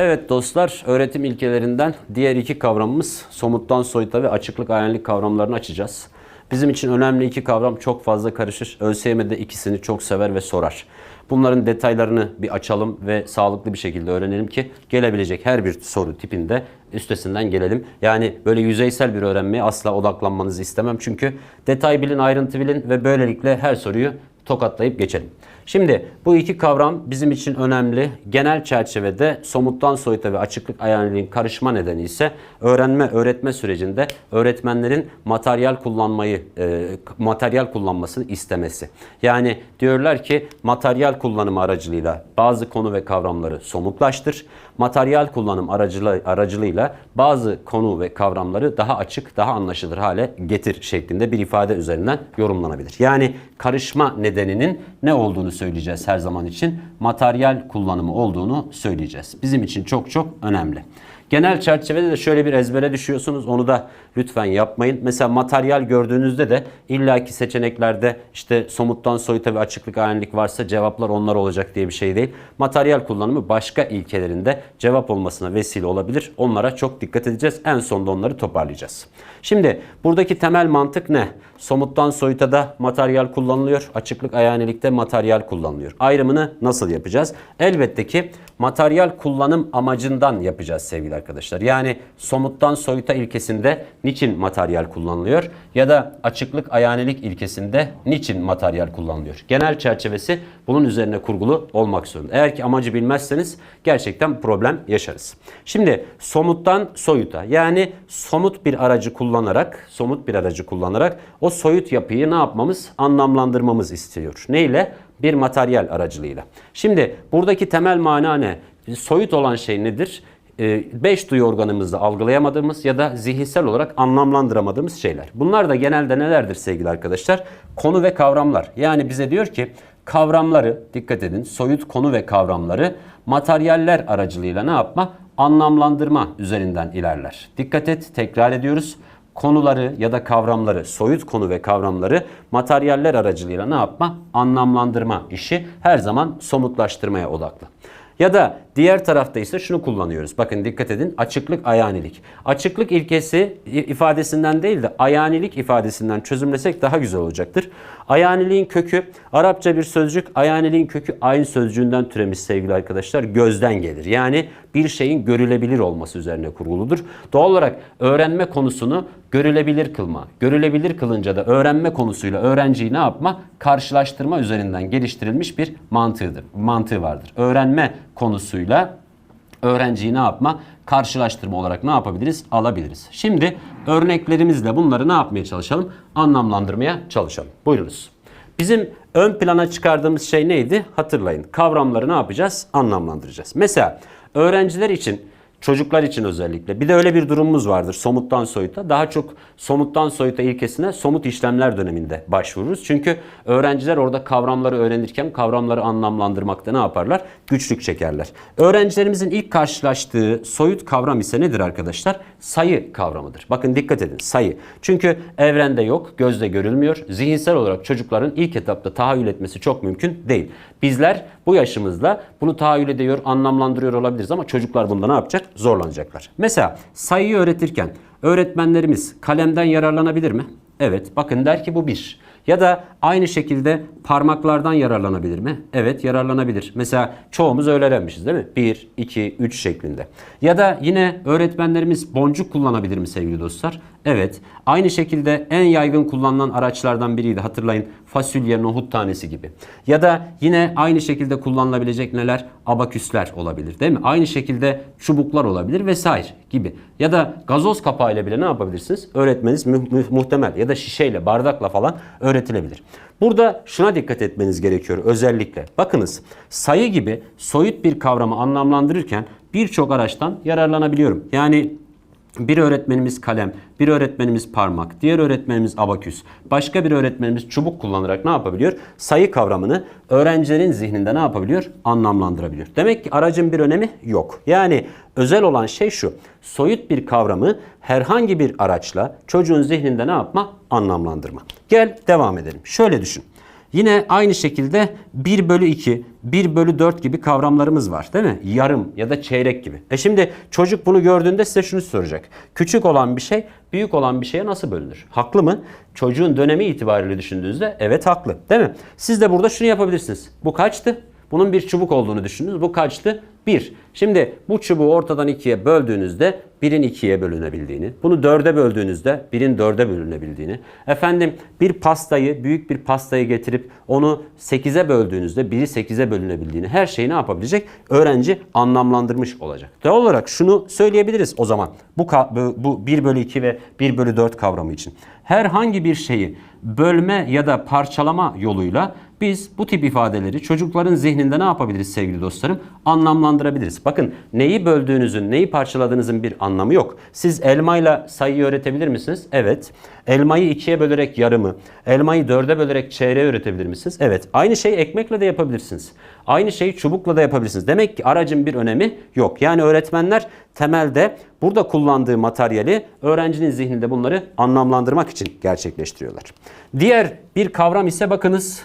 Evet dostlar, öğretim ilkelerinden diğer iki kavramımız somuttan soyuta ve açıklık ayenlik kavramlarını açacağız. Bizim için önemli iki kavram çok fazla karışır. ÖSYM de ikisini çok sever ve sorar. Bunların detaylarını bir açalım ve sağlıklı bir şekilde öğrenelim ki gelebilecek her bir soru tipinde üstesinden gelelim. Yani böyle yüzeysel bir öğrenmeye asla odaklanmanızı istemem. Çünkü detay bilin, ayrıntı bilin ve böylelikle her soruyu tokatlayıp geçelim. Şimdi bu iki kavram bizim için önemli. Genel çerçevede somuttan soyuta ve açıklık ayarlılığın karışma nedeni ise öğrenme öğretme sürecinde öğretmenlerin materyal kullanmayı e, materyal kullanmasını istemesi. Yani diyorlar ki materyal kullanımı aracılığıyla bazı konu ve kavramları somutlaştır. Materyal kullanım aracılığı, aracılığıyla bazı konu ve kavramları daha açık, daha anlaşılır hale getir şeklinde bir ifade üzerinden yorumlanabilir. Yani karışma nedeninin ne olduğunu söyleyeceğiz her zaman için. Materyal kullanımı olduğunu söyleyeceğiz. Bizim için çok çok önemli. Genel çerçevede de şöyle bir ezbere düşüyorsunuz. Onu da lütfen yapmayın. Mesela materyal gördüğünüzde de illaki seçeneklerde işte somuttan soyuta ve açıklık ayenlik varsa cevaplar onlar olacak diye bir şey değil. Materyal kullanımı başka ilkelerinde cevap olmasına vesile olabilir. Onlara çok dikkat edeceğiz. En sonunda onları toparlayacağız. Şimdi buradaki temel mantık ne? Somuttan soyuta da materyal kullanılıyor. Açıklık ayanilikte materyal kullanılıyor. Ayrımını nasıl yapacağız? Elbette ki materyal kullanım amacından yapacağız sevgili arkadaşlar. Yani somuttan soyuta ilkesinde niçin materyal kullanılıyor ya da açıklık ayanilik ilkesinde niçin materyal kullanılıyor? Genel çerçevesi bunun üzerine kurgulu olmak zorunda. Eğer ki amacı bilmezseniz gerçekten problem yaşarız. Şimdi somuttan soyuta yani somut bir aracı kullanarak somut bir aracı kullanarak o soyut yapıyı ne yapmamız? Anlamlandırmamız istiyor. Ne ile? Bir materyal aracılığıyla. Şimdi buradaki temel mana ne? Soyut olan şey nedir? Ee, beş duyu organımızda algılayamadığımız ya da zihinsel olarak anlamlandıramadığımız şeyler. Bunlar da genelde nelerdir sevgili arkadaşlar? Konu ve kavramlar. Yani bize diyor ki kavramları dikkat edin soyut konu ve kavramları materyaller aracılığıyla ne yapma? Anlamlandırma üzerinden ilerler. Dikkat et tekrar ediyoruz konuları ya da kavramları, soyut konu ve kavramları materyaller aracılığıyla ne yapma? Anlamlandırma işi her zaman somutlaştırmaya odaklı. Ya da diğer tarafta ise şunu kullanıyoruz. Bakın dikkat edin. Açıklık, ayanilik. Açıklık ilkesi ifadesinden değil de ayanilik ifadesinden çözümlesek daha güzel olacaktır. Ayaniliğin kökü Arapça bir sözcük. Ayaniliğin kökü aynı sözcüğünden türemiş sevgili arkadaşlar. Gözden gelir. Yani bir şeyin görülebilir olması üzerine kurguludur. Doğal olarak öğrenme konusunu görülebilir kılma. Görülebilir kılınca da öğrenme konusuyla öğrenciyi ne yapma? Karşılaştırma üzerinden geliştirilmiş bir mantığıdır. Mantığı vardır. Öğrenme konusuyla öğrenciyi ne yapma? Karşılaştırma olarak ne yapabiliriz? Alabiliriz. Şimdi örneklerimizle bunları ne yapmaya çalışalım? Anlamlandırmaya çalışalım. Buyurunuz. Bizim ön plana çıkardığımız şey neydi? Hatırlayın. Kavramları ne yapacağız? Anlamlandıracağız. Mesela öğrenciler için Çocuklar için özellikle. Bir de öyle bir durumumuz vardır somuttan soyuta. Daha çok somuttan soyuta ilkesine somut işlemler döneminde başvururuz. Çünkü öğrenciler orada kavramları öğrenirken kavramları anlamlandırmakta ne yaparlar? Güçlük çekerler. Öğrencilerimizin ilk karşılaştığı soyut kavram ise nedir arkadaşlar? Sayı kavramıdır. Bakın dikkat edin sayı. Çünkü evrende yok, gözle görülmüyor. Zihinsel olarak çocukların ilk etapta tahayyül etmesi çok mümkün değil. Bizler bu yaşımızda bunu tahayyül ediyor, anlamlandırıyor olabiliriz ama çocuklar bunda ne yapacak? Zorlanacaklar. Mesela sayıyı öğretirken öğretmenlerimiz kalemden yararlanabilir mi? Evet. Bakın der ki bu bir. Ya da aynı şekilde parmaklardan yararlanabilir mi? Evet yararlanabilir. Mesela çoğumuz öyle öğrenmişiz değil mi? 1, 2, 3 şeklinde. Ya da yine öğretmenlerimiz boncuk kullanabilir mi sevgili dostlar? Evet. Aynı şekilde en yaygın kullanılan araçlardan biriydi. Hatırlayın fasulye, nohut tanesi gibi. Ya da yine aynı şekilde kullanılabilecek neler? Abaküsler olabilir değil mi? Aynı şekilde çubuklar olabilir vesaire gibi. Ya da gazoz kapağıyla bile ne yapabilirsiniz? Öğretmeniz mu- mu- muhtemel ya da şişeyle, bardakla falan öğretilebilir. Burada şuna dikkat etmeniz gerekiyor özellikle. Bakınız sayı gibi soyut bir kavramı anlamlandırırken birçok araçtan yararlanabiliyorum. Yani bir öğretmenimiz kalem, bir öğretmenimiz parmak, diğer öğretmenimiz abaküs, başka bir öğretmenimiz çubuk kullanarak ne yapabiliyor? Sayı kavramını öğrencilerin zihninde ne yapabiliyor? Anlamlandırabiliyor. Demek ki aracın bir önemi yok. Yani özel olan şey şu. Soyut bir kavramı herhangi bir araçla çocuğun zihninde ne yapma? Anlamlandırma. Gel devam edelim. Şöyle düşün. Yine aynı şekilde 1 bölü 2, 1 bölü 4 gibi kavramlarımız var değil mi? Yarım ya da çeyrek gibi. E şimdi çocuk bunu gördüğünde size şunu soracak. Küçük olan bir şey büyük olan bir şeye nasıl bölünür? Haklı mı? Çocuğun dönemi itibariyle düşündüğünüzde evet haklı değil mi? Siz de burada şunu yapabilirsiniz. Bu kaçtı? Bunun bir çubuk olduğunu düşündünüz. Bu kaçtı? 1. Şimdi bu çubuğu ortadan ikiye böldüğünüzde 1'in 2'ye bölünebildiğini, bunu 4'e böldüğünüzde 1'in 4'e bölünebildiğini, efendim bir pastayı, büyük bir pastayı getirip onu 8'e böldüğünüzde 1'i 8'e bölünebildiğini, her şeyi ne yapabilecek? Öğrenci anlamlandırmış olacak. Doğal olarak şunu söyleyebiliriz o zaman bu- bu 1 bölü 2 ve 1 bölü 4 kavramı için. Herhangi bir şeyi bölme ya da parçalama yoluyla biz bu tip ifadeleri çocukların zihninde ne yapabiliriz sevgili dostlarım? Anlamlandırabiliriz. Bakın neyi böldüğünüzün, neyi parçaladığınızın bir anlamı yok. Siz elmayla sayıyı öğretebilir misiniz? Evet. Elmayı ikiye bölerek yarımı, elmayı dörde bölerek çeyreği öğretebilir misiniz? Evet. Aynı şeyi ekmekle de yapabilirsiniz. Aynı şeyi çubukla da yapabilirsiniz. Demek ki aracın bir önemi yok. Yani öğretmenler temelde burada kullandığı materyali öğrencinin zihninde bunları anlamlandırmak için gerçekleştiriyorlar. Diğer bir kavram ise bakınız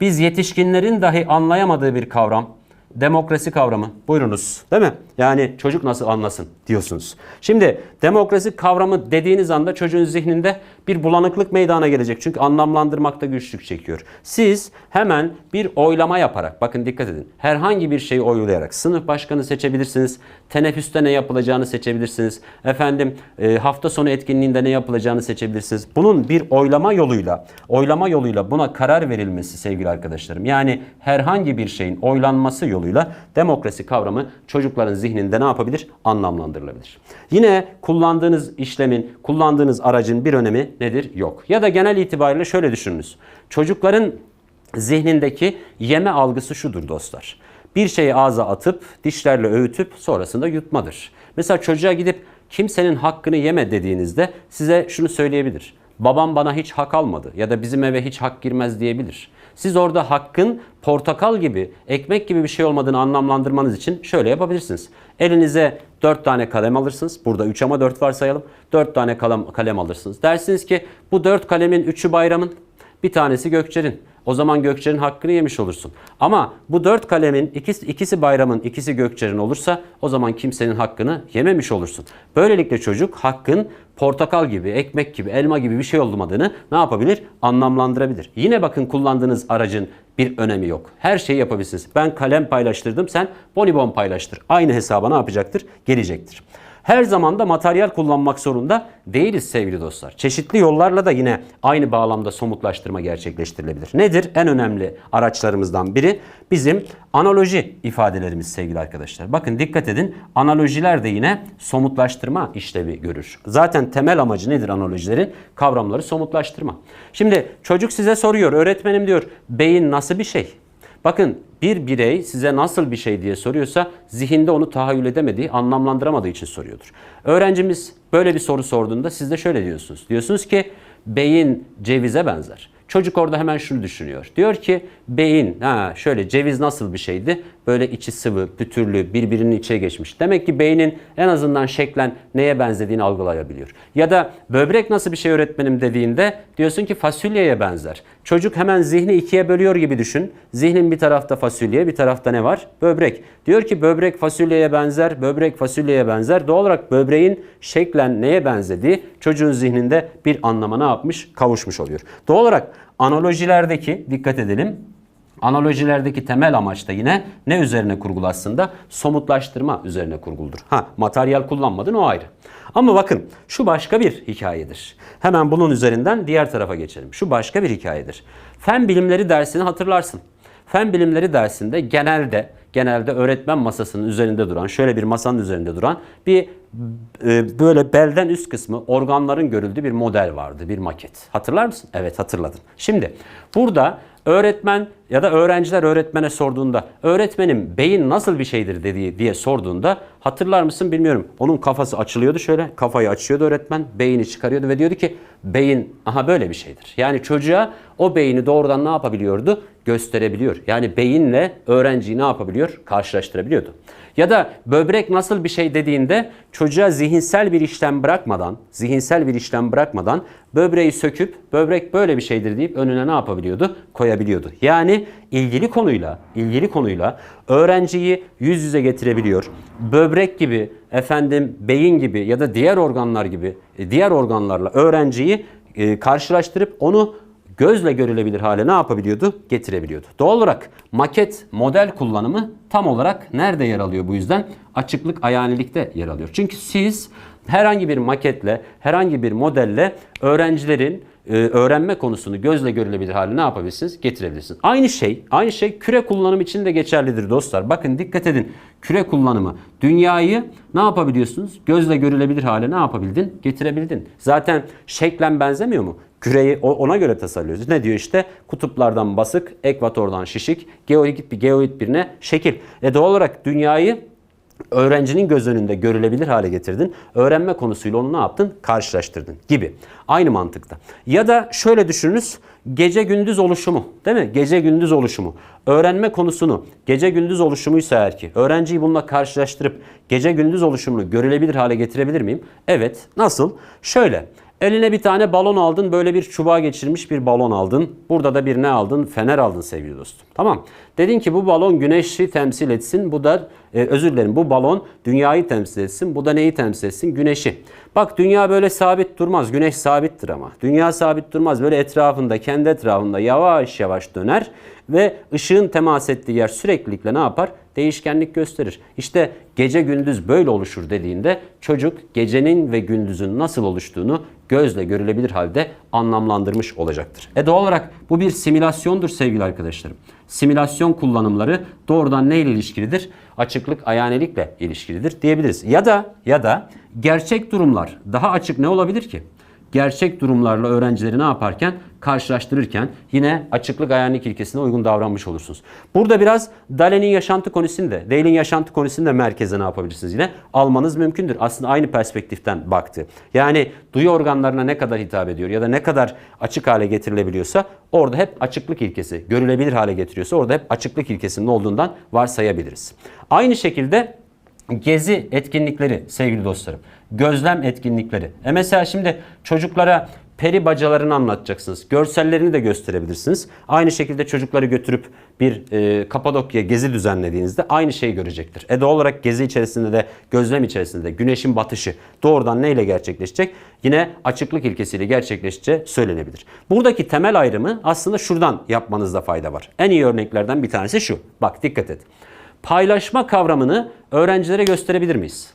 biz yetişkinlerin dahi anlayamadığı bir kavram. Demokrasi kavramı. Buyurunuz. Değil mi? Yani çocuk nasıl anlasın diyorsunuz. Şimdi demokrasi kavramı dediğiniz anda çocuğun zihninde bir bulanıklık meydana gelecek. Çünkü anlamlandırmakta güçlük çekiyor. Siz hemen bir oylama yaparak, bakın dikkat edin. Herhangi bir şeyi oylayarak sınıf başkanı seçebilirsiniz. Teneffüste ne yapılacağını seçebilirsiniz. Efendim e, hafta sonu etkinliğinde ne yapılacağını seçebilirsiniz. Bunun bir oylama yoluyla, oylama yoluyla buna karar verilmesi sevgili arkadaşlarım. Yani herhangi bir şeyin oylanması yoluyla demokrasi kavramı çocukların zihninde ne yapabilir? Anlamlandırılabilir. Yine kullandığınız işlemin, kullandığınız aracın bir önemi nedir? Yok. Ya da genel itibariyle şöyle düşününüz. Çocukların zihnindeki yeme algısı şudur dostlar. Bir şeyi ağza atıp dişlerle öğütüp sonrasında yutmadır. Mesela çocuğa gidip kimsenin hakkını yeme dediğinizde size şunu söyleyebilir. Babam bana hiç hak almadı ya da bizim eve hiç hak girmez diyebilir. Siz orada hakkın portakal gibi, ekmek gibi bir şey olmadığını anlamlandırmanız için şöyle yapabilirsiniz. Elinize 4 tane kalem alırsınız. Burada 3 ama 4 varsayalım. 4 tane kalem, kalem alırsınız. Dersiniz ki bu 4 kalemin 3'ü bayramın, bir tanesi Gökçer'in. O zaman Gökçer'in hakkını yemiş olursun. Ama bu dört kalemin ikisi, ikisi bayramın, ikisi Gökçer'in olursa o zaman kimsenin hakkını yememiş olursun. Böylelikle çocuk hakkın portakal gibi, ekmek gibi, elma gibi bir şey olmadığını ne yapabilir? Anlamlandırabilir. Yine bakın kullandığınız aracın bir önemi yok. Her şeyi yapabilirsiniz. Ben kalem paylaştırdım, sen bonibon paylaştır. Aynı hesaba ne yapacaktır? Gelecektir. Her zaman da materyal kullanmak zorunda değiliz sevgili dostlar. Çeşitli yollarla da yine aynı bağlamda somutlaştırma gerçekleştirilebilir. Nedir? En önemli araçlarımızdan biri bizim analoji ifadelerimiz sevgili arkadaşlar. Bakın dikkat edin analojiler de yine somutlaştırma işlevi görür. Zaten temel amacı nedir analojilerin? Kavramları somutlaştırma. Şimdi çocuk size soruyor öğretmenim diyor beyin nasıl bir şey? Bakın bir birey size nasıl bir şey diye soruyorsa zihinde onu tahayyül edemediği, anlamlandıramadığı için soruyordur. Öğrencimiz böyle bir soru sorduğunda siz de şöyle diyorsunuz. Diyorsunuz ki beyin cevize benzer. Çocuk orada hemen şunu düşünüyor. Diyor ki beyin, ha şöyle ceviz nasıl bir şeydi? Böyle içi sıvı, pütürlü, birbirinin içe geçmiş. Demek ki beynin en azından şeklen neye benzediğini algılayabiliyor. Ya da böbrek nasıl bir şey öğretmenim dediğinde diyorsun ki fasulyeye benzer. Çocuk hemen zihni ikiye bölüyor gibi düşün. Zihnin bir tarafta fasulye, bir tarafta ne var? Böbrek. Diyor ki böbrek fasulyeye benzer, böbrek fasulyeye benzer. Doğal olarak böbreğin şeklen neye benzediği çocuğun zihninde bir anlama ne yapmış? Kavuşmuş oluyor. Doğal olarak analojilerdeki, dikkat edelim, Analojilerdeki temel amaç da yine ne üzerine kurgulu aslında? Somutlaştırma üzerine kurguludur. Ha, materyal kullanmadın o ayrı. Ama bakın şu başka bir hikayedir. Hemen bunun üzerinden diğer tarafa geçelim. Şu başka bir hikayedir. Fen bilimleri dersini hatırlarsın. Fen bilimleri dersinde genelde genelde öğretmen masasının üzerinde duran, şöyle bir masanın üzerinde duran bir e, böyle belden üst kısmı organların görüldüğü bir model vardı, bir maket. Hatırlar mısın? Evet hatırladın. Şimdi burada öğretmen ya da öğrenciler öğretmene sorduğunda öğretmenim beyin nasıl bir şeydir dediği diye sorduğunda hatırlar mısın bilmiyorum. Onun kafası açılıyordu şöyle kafayı açıyordu öğretmen beyni çıkarıyordu ve diyordu ki beyin aha böyle bir şeydir. Yani çocuğa o beyni doğrudan ne yapabiliyordu? Gösterebiliyor. Yani beyinle öğrenciyi ne yapabiliyor? Karşılaştırabiliyordu. Ya da böbrek nasıl bir şey dediğinde çocuğa zihinsel bir işlem bırakmadan, zihinsel bir işlem bırakmadan böbreği söküp böbrek böyle bir şeydir deyip önüne ne yapabiliyordu? Koyabiliyordu. Yani ilgili konuyla, ilgili konuyla öğrenciyi yüz yüze getirebiliyor. Böbrek gibi, efendim beyin gibi ya da diğer organlar gibi, e, diğer organlarla öğrenciyi e, karşılaştırıp onu gözle görülebilir hale ne yapabiliyordu? Getirebiliyordu. Doğal olarak maket model kullanımı tam olarak nerede yer alıyor bu yüzden? Açıklık ayanilikte yer alıyor. Çünkü siz herhangi bir maketle, herhangi bir modelle öğrencilerin e, öğrenme konusunu gözle görülebilir hale ne yapabilirsiniz? Getirebilirsiniz. Aynı şey, aynı şey küre kullanımı için de geçerlidir dostlar. Bakın dikkat edin. Küre kullanımı. Dünyayı ne yapabiliyorsunuz? Gözle görülebilir hale ne yapabildin? Getirebildin. Zaten şeklen benzemiyor mu? Küreyi ona göre tasarlıyoruz. Ne diyor işte? Kutuplardan basık, ekvatordan şişik, geoid bir geoid birine şekil. E doğal olarak dünyayı öğrencinin göz önünde görülebilir hale getirdin. Öğrenme konusuyla onu ne yaptın? Karşılaştırdın gibi. Aynı mantıkta. Ya da şöyle düşününüz. Gece gündüz oluşumu değil mi? Gece gündüz oluşumu. Öğrenme konusunu gece gündüz oluşumuysa eğer ki öğrenciyi bununla karşılaştırıp gece gündüz oluşumunu görülebilir hale getirebilir miyim? Evet. Nasıl? Şöyle. Eline bir tane balon aldın, böyle bir çubuğa geçirmiş bir balon aldın. Burada da bir ne aldın? Fener aldın sevgili dostum. Tamam. Dedin ki bu balon güneşi temsil etsin. Bu da e, özür dilerim bu balon dünyayı temsil etsin. Bu da neyi temsil etsin? Güneşi. Bak dünya böyle sabit durmaz. Güneş sabittir ama. Dünya sabit durmaz. Böyle etrafında, kendi etrafında yavaş yavaş döner ve ışığın temas ettiği yer süreklilikle ne yapar? Değişkenlik gösterir. İşte gece gündüz böyle oluşur dediğinde çocuk gecenin ve gündüzün nasıl oluştuğunu gözle görülebilir halde anlamlandırmış olacaktır. E doğal olarak bu bir simülasyondur sevgili arkadaşlarım. Simülasyon kullanımları doğrudan neyle ilişkilidir? Açıklık ayanelikle ilişkilidir diyebiliriz. Ya da ya da gerçek durumlar daha açık ne olabilir ki? Gerçek durumlarla öğrencileri ne yaparken karşılaştırırken yine açıklık ayanik ilkesine uygun davranmış olursunuz. Burada biraz Dalé'nin yaşantı konusunu da, Dale'in yaşantı konusunu da merkeze ne yapabilirsiniz yine? Almanız mümkündür. Aslında aynı perspektiften baktı. Yani duyu organlarına ne kadar hitap ediyor ya da ne kadar açık hale getirilebiliyorsa orada hep açıklık ilkesi, görülebilir hale getiriyorsa orada hep açıklık ilkesinin olduğundan varsayabiliriz. Aynı şekilde Gezi etkinlikleri sevgili dostlarım. Gözlem etkinlikleri. E mesela şimdi çocuklara peri bacalarını anlatacaksınız. Görsellerini de gösterebilirsiniz. Aynı şekilde çocukları götürüp bir e, Kapadokya gezi düzenlediğinizde aynı şeyi görecektir. E doğal olarak gezi içerisinde de gözlem içerisinde de güneşin batışı doğrudan neyle gerçekleşecek? Yine açıklık ilkesiyle gerçekleşeceği söylenebilir. Buradaki temel ayrımı aslında şuradan yapmanızda fayda var. En iyi örneklerden bir tanesi şu. Bak dikkat et. Paylaşma kavramını öğrencilere gösterebilir miyiz?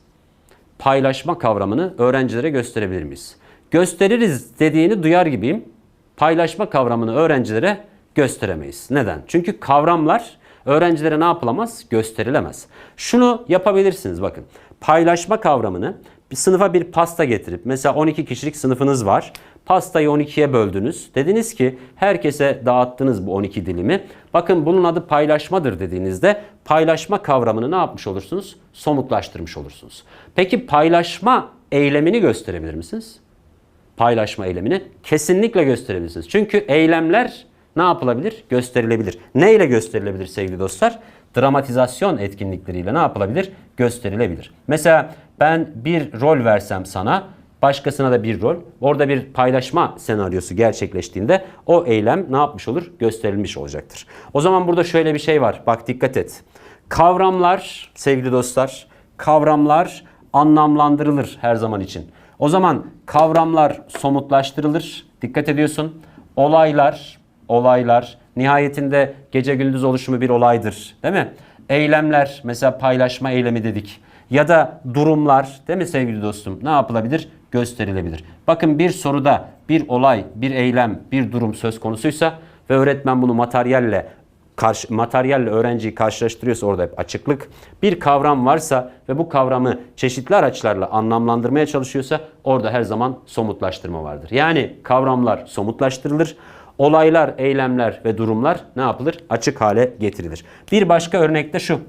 Paylaşma kavramını öğrencilere gösterebilir miyiz? Gösteririz dediğini duyar gibiyim. Paylaşma kavramını öğrencilere gösteremeyiz. Neden? Çünkü kavramlar öğrencilere ne yapılamaz? Gösterilemez. Şunu yapabilirsiniz bakın. Paylaşma kavramını bir sınıfa bir pasta getirip mesela 12 kişilik sınıfınız var. Pastayı 12'ye böldünüz. Dediniz ki herkese dağıttınız bu 12 dilimi. Bakın bunun adı paylaşmadır dediğinizde paylaşma kavramını ne yapmış olursunuz? Somutlaştırmış olursunuz. Peki paylaşma eylemini gösterebilir misiniz? Paylaşma eylemini kesinlikle gösterebilirsiniz. Çünkü eylemler ne yapılabilir? Gösterilebilir. Ne ile gösterilebilir sevgili dostlar? Dramatizasyon etkinlikleriyle ne yapılabilir? Gösterilebilir. Mesela ben bir rol versem sana, başkasına da bir rol. Orada bir paylaşma senaryosu gerçekleştiğinde o eylem ne yapmış olur? Gösterilmiş olacaktır. O zaman burada şöyle bir şey var. Bak dikkat et. Kavramlar sevgili dostlar, kavramlar anlamlandırılır her zaman için. O zaman kavramlar somutlaştırılır. Dikkat ediyorsun. Olaylar, olaylar nihayetinde gece gündüz oluşumu bir olaydır. Değil mi? Eylemler mesela paylaşma eylemi dedik. Ya da durumlar değil mi sevgili dostum? Ne yapılabilir? Gösterilebilir. Bakın bir soruda bir olay, bir eylem, bir durum söz konusuysa ve öğretmen bunu materyalle karşı, materyalle öğrenciyi karşılaştırıyorsa orada hep açıklık. Bir kavram varsa ve bu kavramı çeşitli araçlarla anlamlandırmaya çalışıyorsa orada her zaman somutlaştırma vardır. Yani kavramlar somutlaştırılır. Olaylar, eylemler ve durumlar ne yapılır? Açık hale getirilir. Bir başka örnek de şu.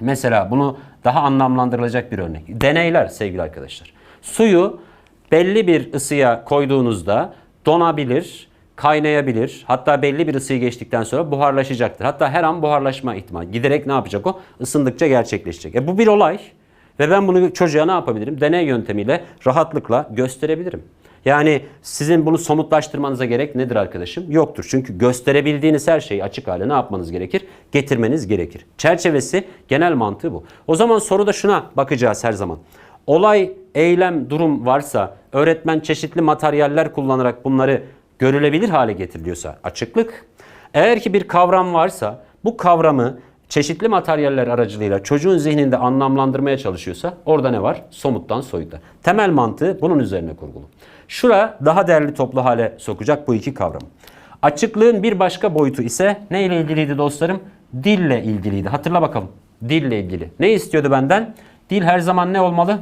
Mesela bunu daha anlamlandırılacak bir örnek. Deneyler sevgili arkadaşlar. Suyu belli bir ısıya koyduğunuzda donabilir, kaynayabilir. Hatta belli bir ısıyı geçtikten sonra buharlaşacaktır. Hatta her an buharlaşma ihtimali. Giderek ne yapacak o? Isındıkça gerçekleşecek. E bu bir olay ve ben bunu çocuğa ne yapabilirim? Deney yöntemiyle rahatlıkla gösterebilirim. Yani sizin bunu somutlaştırmanıza gerek nedir arkadaşım? Yoktur. Çünkü gösterebildiğiniz her şeyi açık hale ne yapmanız gerekir? Getirmeniz gerekir. Çerçevesi genel mantığı bu. O zaman soruda şuna bakacağız her zaman. Olay, eylem, durum varsa öğretmen çeşitli materyaller kullanarak bunları görülebilir hale getiriliyorsa açıklık. Eğer ki bir kavram varsa bu kavramı çeşitli materyaller aracılığıyla çocuğun zihninde anlamlandırmaya çalışıyorsa orada ne var? Somuttan soyuta. Temel mantığı bunun üzerine kurgulu. Şura daha değerli toplu hale sokacak bu iki kavram. Açıklığın bir başka boyutu ise ne ile ilgiliydi dostlarım? Dille ilgiliydi. Hatırla bakalım. Dille ilgili. Ne istiyordu benden? Dil her zaman ne olmalı?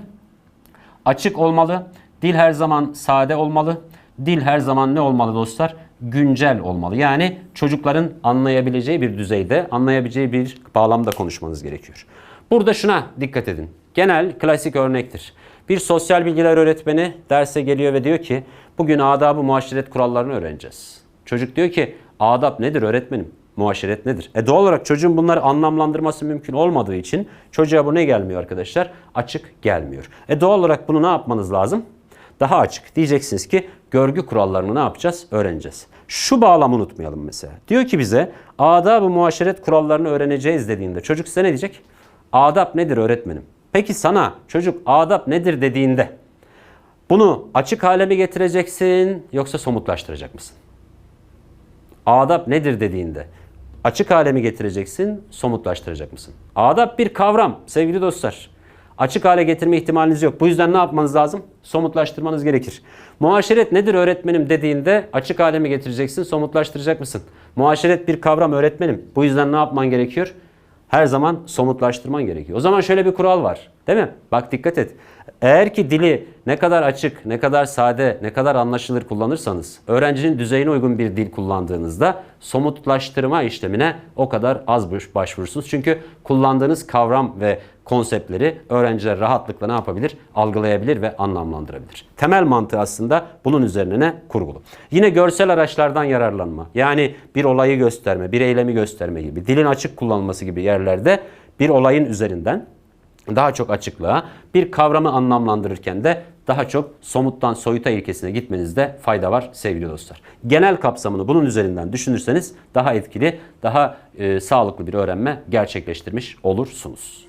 Açık olmalı. Dil her zaman sade olmalı. Dil her zaman ne olmalı dostlar? Güncel olmalı. Yani çocukların anlayabileceği bir düzeyde, anlayabileceği bir bağlamda konuşmanız gerekiyor. Burada şuna dikkat edin. Genel klasik örnektir. Bir sosyal bilgiler öğretmeni derse geliyor ve diyor ki bugün adab-ı kurallarını öğreneceğiz. Çocuk diyor ki adab nedir öğretmenim? Muaşeret nedir? E doğal olarak çocuğun bunları anlamlandırması mümkün olmadığı için çocuğa bu ne gelmiyor arkadaşlar? Açık gelmiyor. E doğal olarak bunu ne yapmanız lazım? Daha açık. Diyeceksiniz ki görgü kurallarını ne yapacağız? Öğreneceğiz. Şu bağlamı unutmayalım mesela. Diyor ki bize adab-ı muaşeret kurallarını öğreneceğiz dediğinde çocuk size ne diyecek? Adab nedir öğretmenim? Peki sana çocuk adab nedir dediğinde bunu açık hale mi getireceksin yoksa somutlaştıracak mısın? Adab nedir dediğinde açık hale mi getireceksin, somutlaştıracak mısın? Adab bir kavram sevgili dostlar. Açık hale getirme ihtimaliniz yok. Bu yüzden ne yapmanız lazım? Somutlaştırmanız gerekir. Muaşeret nedir öğretmenim dediğinde açık hale mi getireceksin, somutlaştıracak mısın? Muaşeret bir kavram öğretmenim. Bu yüzden ne yapman gerekiyor? Her zaman somutlaştırman gerekiyor. O zaman şöyle bir kural var. Değil mi? Bak dikkat et. Eğer ki dili ne kadar açık, ne kadar sade, ne kadar anlaşılır kullanırsanız, öğrencinin düzeyine uygun bir dil kullandığınızda somutlaştırma işlemine o kadar az başvurursunuz. Çünkü kullandığınız kavram ve konseptleri öğrenciler rahatlıkla ne yapabilir? Algılayabilir ve anlamlandırabilir. Temel mantığı aslında bunun üzerine ne? kurgulu. Yine görsel araçlardan yararlanma. Yani bir olayı gösterme, bir eylemi gösterme gibi, dilin açık kullanılması gibi yerlerde bir olayın üzerinden daha çok açıklığa, bir kavramı anlamlandırırken de daha çok somuttan soyuta ilkesine gitmenizde fayda var sevgili dostlar. Genel kapsamını bunun üzerinden düşünürseniz daha etkili, daha e, sağlıklı bir öğrenme gerçekleştirmiş olursunuz.